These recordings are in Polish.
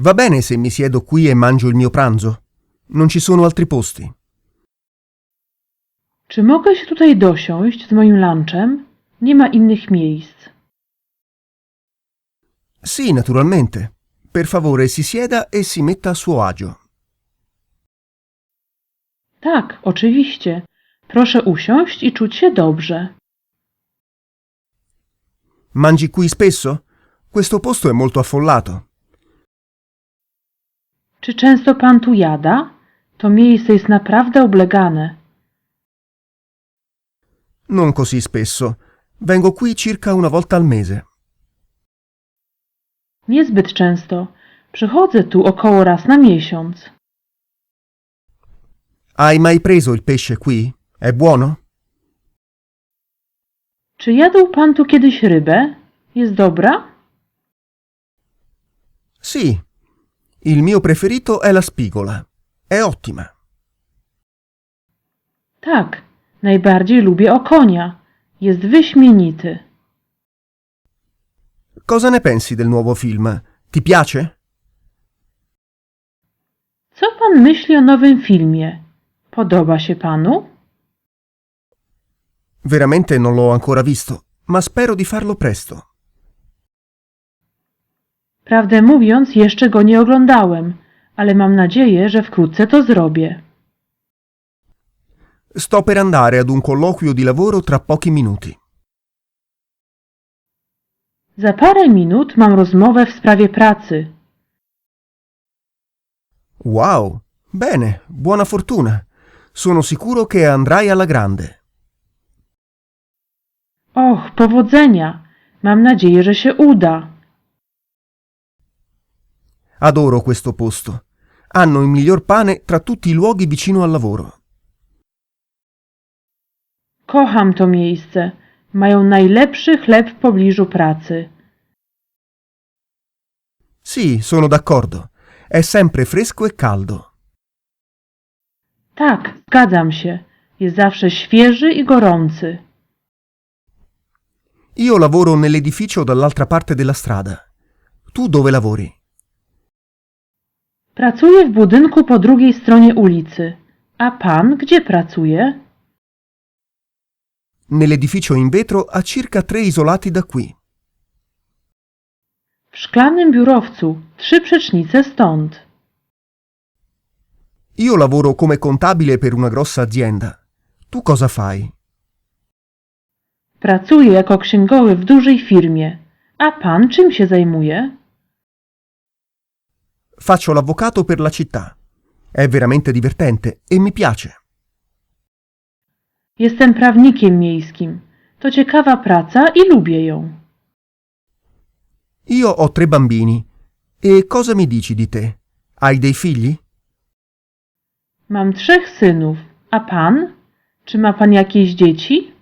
Va bene se mi siedo qui e mangio il mio pranzo? Non ci sono altri posti. Czy mogę się tutaj dosiąść z moim lunchem? Nie ma innych miejsc. Sì, naturalmente. Per favore si sieda e si metta a suo agio. Tak, oczywiście. Proszę usiąść i czuć się dobrze. Mangi qui spesso? Questo posto è molto affollato. Czy często pan tu jada? To miejsce jest naprawdę oblegane. Non così spesso. Vengo qui circa una volta al mese. Niezbyt często. Przychodzę tu około raz na miesiąc. Hai mai preso il pesce qui? È buono? Czy jadł pan tu kiedyś rybę? Jest dobra? Sì. Il mio preferito è la spigola. È ottima. Tak, najbardziej lubię okonia. Jest wyśmienity. Cosa ne pensi del nuovo film? Ti piace? Co pan myśli o nowym filmie? Podoba się panu? Veramente non l'ho ancora visto, ma spero di farlo presto. Prawdę mówiąc, jeszcze go nie oglądałem, ale mam nadzieję, że wkrótce to zrobię. Sto per andare ad un colloquio di lavoro tra pochi minuti. Za parę minut mam rozmowę w sprawie pracy. Wow, bene, buona fortuna. Sono sicuro che andrai alla grande. Och, powodzenia! Mam nadzieję, że się uda. Adoro questo posto. Hanno il miglior pane tra tutti i luoghi vicino al lavoro. Kocham to miejsce. Mają najlepszy chleb w pobliżu pracy. Sì, sono d'accordo. È sempre fresco e caldo. Tak, zgadzam się. Jest zawsze świeży i gorący. Io lavoro nell'edificio dall'altra parte della strada. Tu dove lavori? Pracuję w budynku po drugiej stronie ulicy. A pan gdzie pracuje? Nell'edificio in vetro a circa tre isolati da qui. W szklanym biurowcu, trzy przecznice stąd. Io lavoro come contabile per una grossa azienda. Tu cosa fai? Pracuję jako księgowy w dużej firmie. A pan czym się zajmuje? Faccio l'avvocato per la città. È veramente divertente e mi piace. Jestem prawnikiem miejskim. To ciekawa praca i lubię ją. Io ho tre bambini. E cosa mi dici di te? Hai dei figli? Mam trzech synów. A pan? Czy ma pan jakieś dzieci?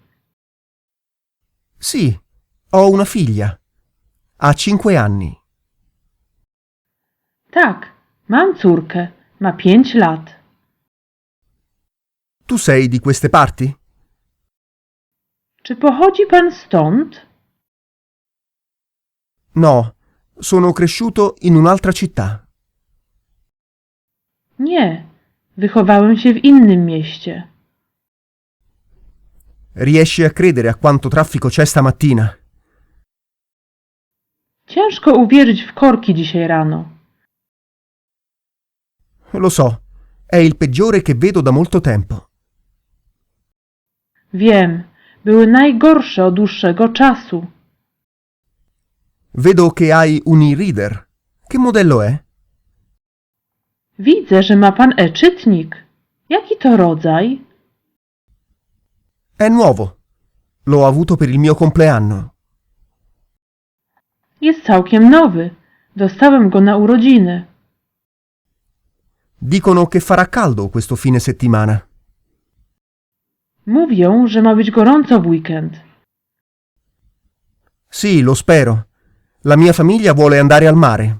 Sì, ho una figlia. Ha cinque anni. Tak, mam córkę. Ma pięć lat. Tu sei di queste parti? Czy pochodzi pan stąd? No, sono cresciuto in un'altra città. Nie. Wychowałem się w innym mieście. Riesci a credere a quanto traffico c'è stamattina? Ciężko uwierzyć w korki dzisiaj rano. Lo so, è il peggiore che vedo da molto tempo. Wiem, były najgorsze od dłuższego czasu. Vedo che hai un e-reader. Che modello è? Widzę, że ma pan e-czytnik. Jaki to rodzaj? È nuovo. L'ho avuto per il mio compleanno. Jest całkiem nowy. Dostałem go na urodziny. Dicono che farà caldo questo fine settimana. Mówią, że ma być gorąco w weekend. Sì, lo spero. La mia famiglia vuole andare al mare.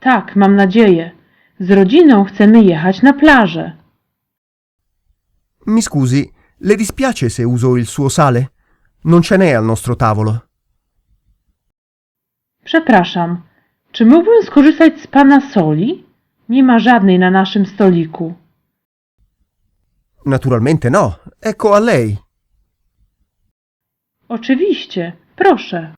Tak, mam nadzieję. Z rodziną chcemy jechać na plażę. Mi scusi, le dispiace se uso il suo sale? Non ce n'è al nostro tavolo. Przepraszam. Czy mógłbym skorzystać z pana soli? Nie ma żadnej na naszym stoliku. Naturalmente no. Ecco a lei. Oczywiście, proszę.